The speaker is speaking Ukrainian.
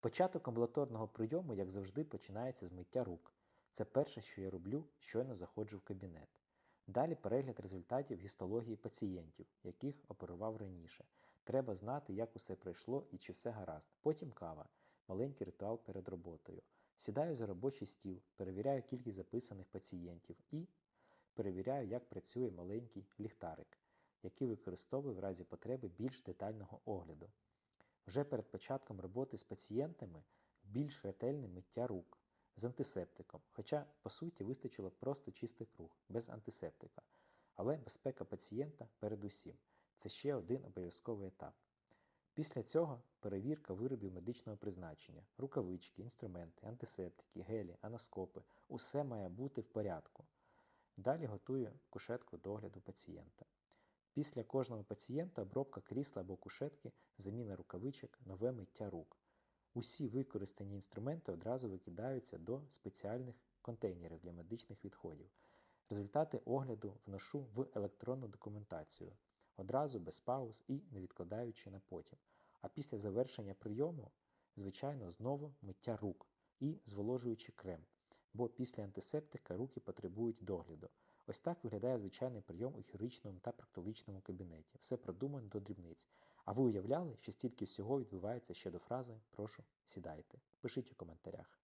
Початок амбулаторного прийому, як завжди, починається з миття рук. Це перше, що я роблю, щойно заходжу в кабінет. Далі перегляд результатів гістології пацієнтів, яких оперував раніше. Треба знати, як усе пройшло і чи все гаразд. Потім кава, маленький ритуал перед роботою. Сідаю за робочий стіл, перевіряю кількість записаних пацієнтів і перевіряю, як працює маленький ліхтарик, який використовую в разі потреби більш детального огляду. Вже перед початком роботи з пацієнтами більш ретельне миття рук з антисептиком, хоча, по суті, вистачило просто чистих рук, без антисептика. Але безпека пацієнта передусім це ще один обов'язковий етап. Після цього перевірка виробів медичного призначення, рукавички, інструменти, антисептики, гелі, аноскопи усе має бути в порядку. Далі готую кушетку до огляду пацієнта. Після кожного пацієнта обробка крісла або кушетки, заміна рукавичок, нове миття рук. Усі використані інструменти одразу викидаються до спеціальних контейнерів для медичних відходів. Результати огляду вношу в електронну документацію, одразу без пауз і не відкладаючи на потім. А після завершення прийому, звичайно, знову миття рук і зволожуючий крем, бо після антисептика руки потребують догляду. Ось так виглядає звичайний прийом у хірургічному та проктологічному кабінеті. Все продумано до дрібниць. А ви уявляли, що стільки всього відбувається ще до фрази Прошу, сідайте. Пишіть у коментарях.